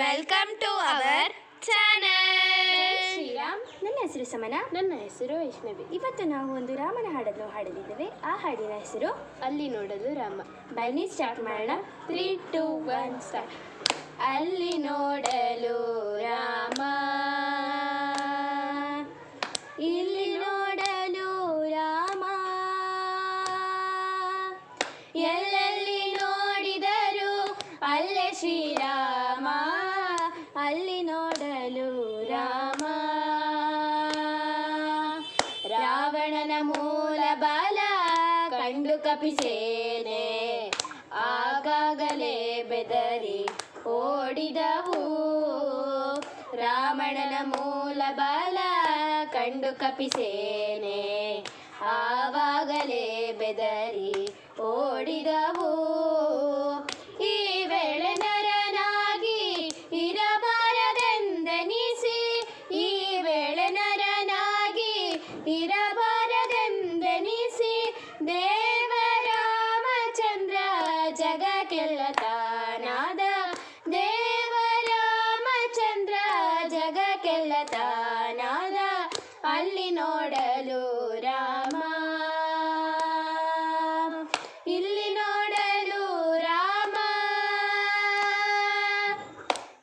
Welcome to our channel Sriram ನನ್ನ ಹೆಸರು ಸಮನ. ನನ್ನ ಹೆಸರು ವೈಷ್ಣವಿ. ಇವತ್ತು ನಾವು ಒಂದು ರಾಮನ ಹಾಡನ್ನು ಹಾಡಲಿದ್ದೇವೆ. ಆ ಹಾಡಿನ ಹೆಸರು ಅಲ್ಲಿ ನೋಡಲು ರಾಮ. ಬನ್ನಿ ಸ್ಟಾರ್ಟ್ ಮಾಡೋಣ. ತ್ರೀ ಟು ಒನ್ ಸ್ಟಾರ್ಟ್ ಅಲ್ಲಿ ನೋಡಲು ರಾಮ. ಇಲ್ಲಿ ನೋಡಲು ರಾಮ. ಎಲ್ಲೆಲ್ಲಿ ನೋಡಿದರು ಅಲ್ಲೇ ಶ್ರೀರಾಮ. ರಾವಣನ ಮೂಲ ಬಾಲ ಕಂಡು ಕಪಿಸೇನೆ. ಆಗಾಗಲೇ ಬೆದರಿ ಓಡಿದವು. ರಾವಣನ ಮೂಲ ಬಾಲ ಕಂಡು ಕಪಿಸೇನೆ. ಆವಾಗಲೇ ಬೆದರಿ ಓಡಿದವು. ಇರಬಾರದೆಂದೆನಿಸಿ ದೇವರಾಮಚಂದ್ರ ಜಗಕ್ಕೆಲ್ಲ ತಾನಾದ. ದೇವರಾಮಚಂದ್ರ ಜಗಕ್ಕೆಲ್ಲ ತಾನಾದ. ಅಲ್ಲಿ ನೋಡಲು ರಾಮ. ಇಲ್ಲಿ ನೋಡಲು ರಾಮ.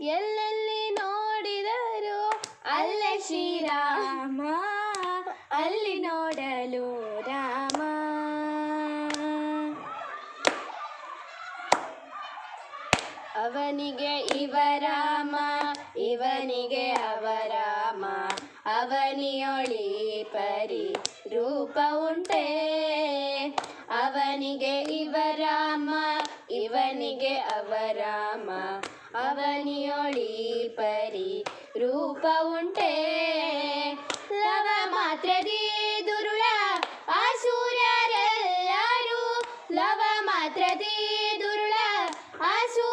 ಎಲ್ಲೆಲ್ಲಿ ನೋಡಿದರು ಅಲ್ಲೇ ಶ್ರೀರಾಮ. ರಾಮ ಅಲ್ಲಿ ನೋಡಲು ರಾಮ. ಅವನಿಗೆ ಇವರಾಮ ಇವನಿಗೆ ಅವರಾಮ ಅವನಿಯೊಳಿ ಪರಿ ರೂಪ ಉಂಟೆ. ಅವನಿಗೆ ಇವರಾಮ ಇವನಿಗೆ ಅವರಾಮ ಅವನಿಯೊಳಿ ಪರಿ ರೂಪ ಉಂಟೆ. ಮಾತ್ರದಿ ದುರುಳ ಅಸುರರೆಲ್ಲರೂ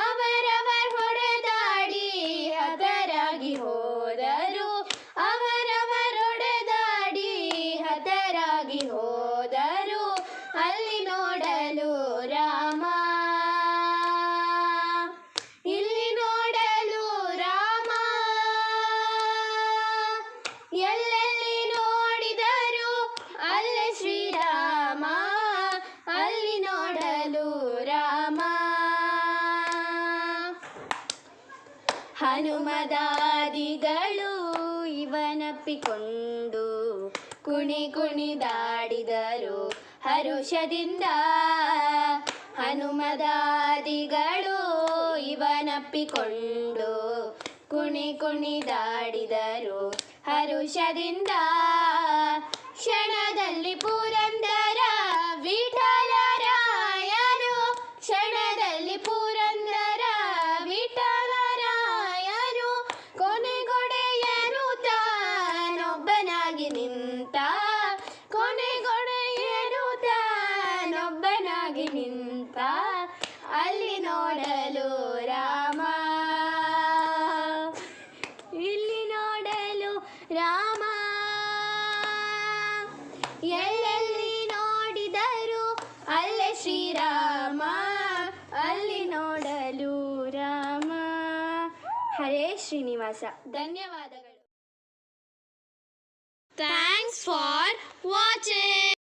ಅವರವರ್ ಹೊಡೆದಾಡಿ ಹತರಾಗಿ ಹೋದರು. ಅವರವರ್ ಹೊಡೆದಾಡಿ ಹತರಾಗಿ ಹೋದರು. ಅಲ್ಲಿ ನೋಡಲು ರಾಮ. ಇಲ್ಲಿ ನೋಡಲು ರಾಮ. ಎಲ್ಲೆಲ್ಲಿ ಹನುಮದಾದಿಗಳು ಇವನಪ್ಪಿಕೊಂಡು ಕುಣಿ ಕುಣಿದಾಡಿದರು ಹರುಷದಿಂದ. ಹನುಮದಾದಿಗಳು ಇವನಪ್ಪಿಕೊಂಡು ಕುಣಿ ಕುಣಿದಾಡಿದರು ಹರುಷದಿಂದ. ಕ್ಷಣದಲ್ಲಿ ಪುರಂದರ ತಾನೊಬ್ಬನಾಗಿ ನಿಂತ ಅಲ್ಲಿ ನೋಡಲು ರಾಮ. ಇಲ್ಲಿ ನೋಡಲು ರಾಮ. ಎಲ್ಲೆಲ್ಲಿ ನೋಡಿದರು ಅಲ್ಲೇ ಶ್ರೀರಾಮ. ಅಲ್ಲಿ ನೋಡಲು ರಾಮ. ಹರೇ ಶ್ರೀನಿವಾಸ. ಧನ್ಯವಾದಗಳು. Thanks for watching